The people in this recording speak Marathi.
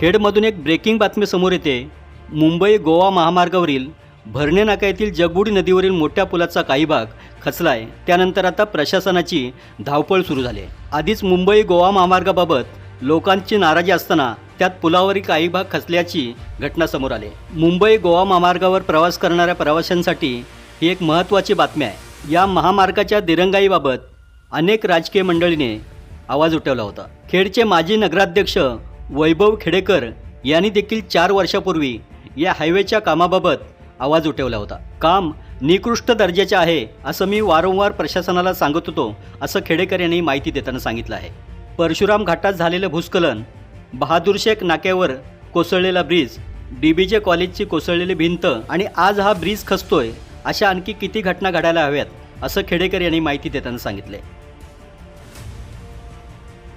खेडमधून एक ब्रेकिंग बातमी समोर येते. मुंबई गोवा महामार्गावरील भरणे नाका येथील जगबुडी नदीवरील मोठ्या पुलाचा काही भाग खचलाय. त्यानंतर आता प्रशासनाची धावपळ सुरू झाली आहे. आधीच मुंबई गोवा महामार्गाबाबत लोकांची नाराजी असताना त्यात पुलावरील काही भाग खचल्याची घटना समोर आली मुंबई गोवा महामार्गावर प्रवास करणाऱ्या प्रवाशांसाठी ही एक महत्त्वाची बातमी आहे. या महामार्गाच्या दिरंगाईबाबत अनेक राजकीय मंडळीने आवाज उठवला होता. खेडचे माजी नगराध्यक्ष वैभव खेडेकर यांनी देखील चार वर्षापूर्वी या हायवेच्या कामाबाबत आवाज उठवला होता. काम निकृष्ट दर्जाचे आहे असं मी वारंवार प्रशासनाला सांगत होतो असं खेडेकर यांनी माहिती देताना सांगितलं आहे. परशुराम घाटात झालेलं भूस्खलन बहादूर शेख नाक्यावर कोसळलेला ब्रिज डीबीजे कॉलेजची कोसळलेली भिंत आणि आज हा ब्रिज खचतोय अशा आणखी किती घटना घडायला हव्यात असं खेडेकर यांनी माहिती देताना सांगितले